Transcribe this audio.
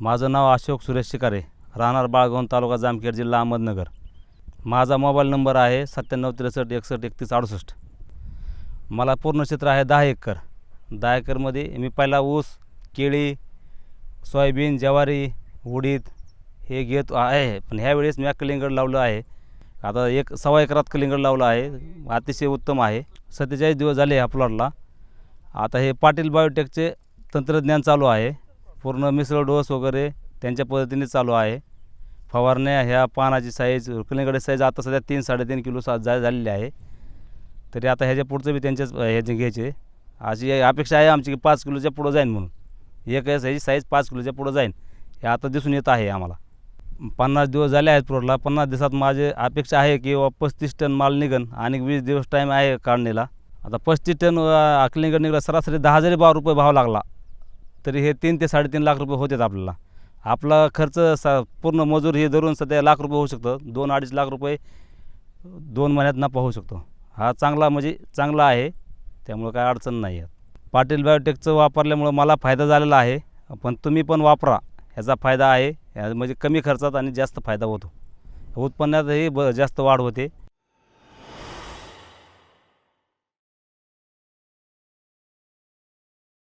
माझं नाव अशोक सुरेश शिकारे राहणार बाळगवण तालुका जामखेड जिल्हा अहमदनगर. माझा मोबाईल नंबर आहे सत्त्याण्णव त्रेसष्ट एकसष्ट एकतीस अडुसष्ट. मला पूर्ण क्षेत्र आहे दहा एकर. दहा एकरमध्ये मी पहिला ऊस केळी सोयाबीन ज्वारी उडीद हे घेत आहे. पण ह्यावेळेस मी कलिंगड लावलं आहे. आता एक सव्वा एकरात कलिंगड लावलं आहे. अतिशय उत्तम आहे. सत्तेचाळीस दिवस झाले ह्या प्लॉटला आता हे पाटील बायोटेकचे तंत्रज्ञान चालू आहे. पूर्ण मिसळ डोस वगैरे त्यांच्या पद्धतीने चालू आहे. फवारण्या ह्या पानाची साईज कलिंगडाची साईज आता सध्या तीन साडेतीन किलो सा जा झालेली आहे. तरी आता ह्याच्या पुढचं बी त्यांच्याच ह्याचे घ्यायचे. अशी अपेक्षा आहे आमची की पाच किलोच्या पुढं जाईन म्हणून. एक ह्याची साईज पाच किलोच्या पुढं जाईन. हे आता दिसून येत आहे आम्हाला. पन्नास दिवस झाले आहेत प्लॉटला पन्नास दिवसात माझे अपेक्षा आहे की पस्तीस टन माल निघन आणि वीस दिवस टाईम आहे काढणीला. आता पस्तीस टन अकलिंगड निघाला. सरासरी दहा जरी बारा रुपये भाव लागला तरी हे तीन ते साडेतीन लाख रुपये होतात आपल्याला. आपला खर्च सा पूर्ण मजूर हे धरून सध्या लाख रुपये होऊ शकतं. दोन अडीच लाख रुपये दोन महिन्यात नफा होऊ शकतो. हा चांगला म्हणजे चांगला आहे. त्यामुळं काय अडचण नाही आहे पाटील बायोटेकचं वापरल्यामुळं मला फायदा झालेला आहे. पण तुम्ही पण वापरा. ह्याचा फायदा आहे. ह्या म्हणजे कमी खर्चात आणि जास्त फायदा होतो. उत्पन्नातही ब जास्त वाढ होते.